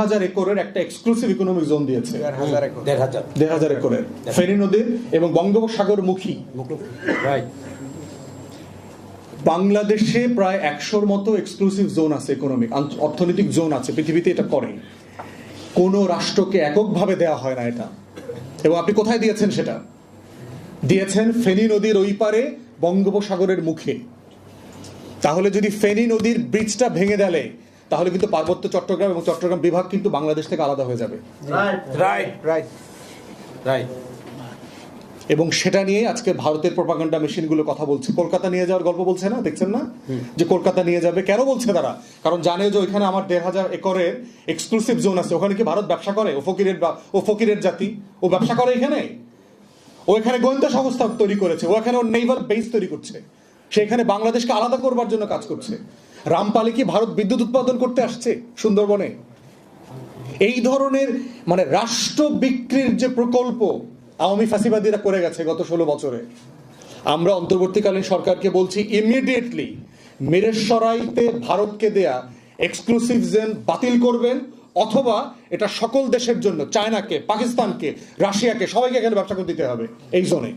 হাজার একরের একটা এক্সক্লুসিভ ইকোনমিক জোন দিয়েছে। দেড় হাজার একরের। ফেনী নদীর এবং বঙ্গোপসাগর মুখী। বাংলাদেশে প্রায় একশোর মতো এক্সক্লুসিভ জোন আছে ইকোনমিক অর্থনৈতিক জোন আছে পৃথিবীতে এটা করে। কোনো রাষ্ট্রকে এককভাবে দেওয়া হয় না এটা। এবং আপনি কোথায় দিয়েছেন সেটা? দিয়েছেন ফেনী নদীর ওই পারে বঙ্গোপসাগরের মুখে। তাহলে যদি ফেনী নদীর ব্রিজটা ভেঙে দেলে তাহলে কিন্তু পার্বত্য চট্টগ্রাম এবং চট্টগ্রাম বিভাগ কিন্তু বাংলাদেশ থেকে আলাদা হয়ে যাবে। রাইট রাইট রাইট এবং সেটা নিয়ে আজকে ভারতের প্রপাগান্ডা মেশিনগুলো কথা বলছে। কলকাতা নিয়ে যাওয়ার গল্প বলছে না? দেখছেন না? যে কলকাতা নিয়ে যাবে। কেন বলছে তারা? কারণ জানে যে ওইখানে আমার দেড় হাজার একরের এক্সক্লুসিভ জোন আছে। ওখানে কি ভারত ব্যবসা করে? ও ফকিরের বা- ও ফকিরের জাতি। ও ব্যবসা করে এখানে? ও এখানে গোয়েন্দা সংস্থা তৈরি করেছে। ও এখানে ওর নেইবার বেস তৈরি করছে। সেখানে বাংলাদেশকে আলাদা করবার জন্য কাজ করছে। রামপালে কি ভারত বিদ্যুৎ উৎপাদন করতে আসছে সুন্দরবনে? এই ধরনের মানে রাষ্ট্র বিক্রির যে প্রকল্প আওয়ামী ফাঁসিবাদীরা করে গেছে গত ষোলো বছরে, আমরা অন্তর্বর্তীকালীন সরকারকে বলছি ইমিডিয়েটলি মিরেশ্বরাইতে ভারতকে দেয়া এক্সক্লুসিভ জেন বাতিল করবেন, অথবা এটা সকল দেশের জন্য, চায়নাকে, পাকিস্তানকে, রাশিয়াকে, সবাইকে এখানে ব্যবসা করে দিতে হবে এই জোনে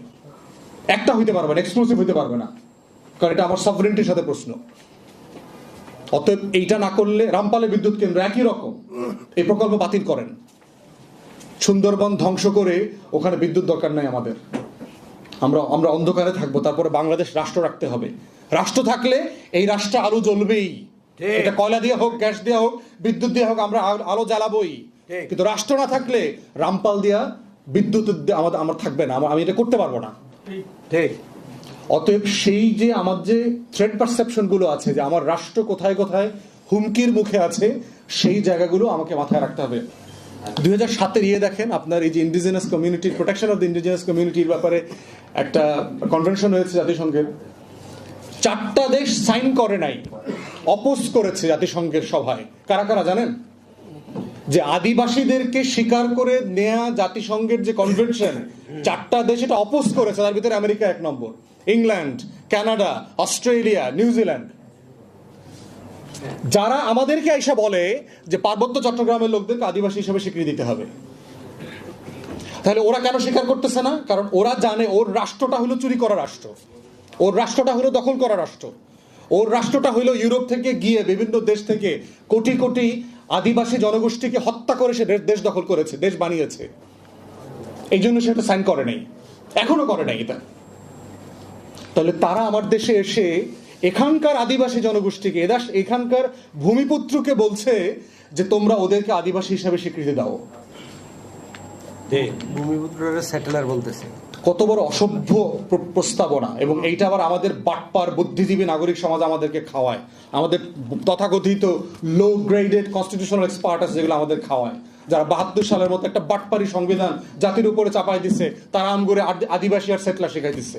একটা হইতে পারবে না এক্সক্লুসিভ হইতে পারবে না। কারণ এটা আমার সফরেন্টির সাথে প্রশ্ন। অতএব এইটা না করলে রামপালে বিদ্যুৎ কেন্দ্র একই রকম। এই প্রকল্প বাতিল করেন। সুন্দরবন ধ্বংস করে ওখানে বিদ্যুৎ দরকার নাই আমাদের। আমরা আমরা অন্ধকারে থাকব তারপরে বাংলাদেশ রাষ্ট্র রাখতে হবে। রাষ্ট্র থাকলে এই রাষ্ট্রে আলো জ্বলবেই। এটা কয়লা দিয়ে হোক গ্যাস দিয়ে হোক বিদ্যুৎ দিয়ে হোক আমরা আলো- আলো জ্বালাবোই। কিন্তু রাষ্ট্র না থাকলে রামপাল দিয়া বিদ্যুৎ আমাদের আমার থাকবে না। আমি এটা করতে পারব না। ঠিক। অতএব সেই যে আমার যে থ্রেড পারসেপশনগুলো আছে, যে আমার রাষ্ট্র কোথায় কোথায় হুমকির মুখে আছে, সেই জায়গাগুলো আমাকে মাথায় রাখতে হবে। দুই হাজার সাতের ইয়ে দেখেন, আপনার এই যে ইন্ডিজিনাস কমিউনিটির প্রোটেকশন অফ দ্য ইন্ডিজিনাস কমিউনিটির ব্যাপারে একটা কনভেনশন হয়েছে জাতিসংঘের। চারটা দেশ সাইন করে নাই অপোজ করেছে জাতিসংঘের সভায়। কারা কারা জানেন? যে আদিবাসীদেরকে স্বীকার করে নেয়া জাতিসংঘের যে কনভেনশন চারটা দেশ এটা অপোজ করেছে। তার ভিতরে আমেরিকা এক নম্বর, England, Canada, Australia New Zealand যারা আমাদেরকে এসে বলে যে পার্বত্য চট্টগ্রামের লোকদেরকে আদিবাসী হিসেবে স্বীকৃতি দিতে হবে। তাহলে ওরা কেন স্বীকার করতেছে না? কারণ ওরা জানে ওর রাষ্ট্রটা হলো চুরি করা রাষ্ট্র। ওর রাষ্ট্রটা হলো দখল করা রাষ্ট্র। ওর রাষ্ট্রটা হলো ইউরোপ থেকে গিয়ে বিভিন্ন দেশ থেকে কোটি কোটি আদিবাসী জনগোষ্ঠীকে হত্যা করে সে দেশ- দখল করেছে, দেশ বানিয়েছে। এই জন্য সে সাইন করে নাই। এখনও করে নাই এটা। তাহলে তারা আমার দেশে এসে এখানকার আদিবাসী জনগোষ্ঠীকে, এদাস এখানকার ভূমিপুত্রকে বলছে যে তোমরা ওদেরকে আদিবাসী হিসাবে স্বীকৃতি দাও। ভূমিপুত্রের সেটেলার বলতেছে। কত বড় অসভ্য প্র- প্রস্তাবনা। এবং এইটা আবার আমাদের বাটপার বুদ্ধিজীবী নাগরিক সমাজ আমাদেরকে খাওয়ায়। আমাদের তথাকথিত লো গ্রেডেড কনস্টিটিউশনাল এক্সপার্ট আছে যেগুলো আমাদের খাওয়ায়। যারা বাহাত্তর সালের মতো একটা বাটপারি সংবিধান জাতির উপরে চাপাই দিচ্ছে তারা আম করে আদি- আদিবাসী আর সেটলা শেখাই দিচ্ছে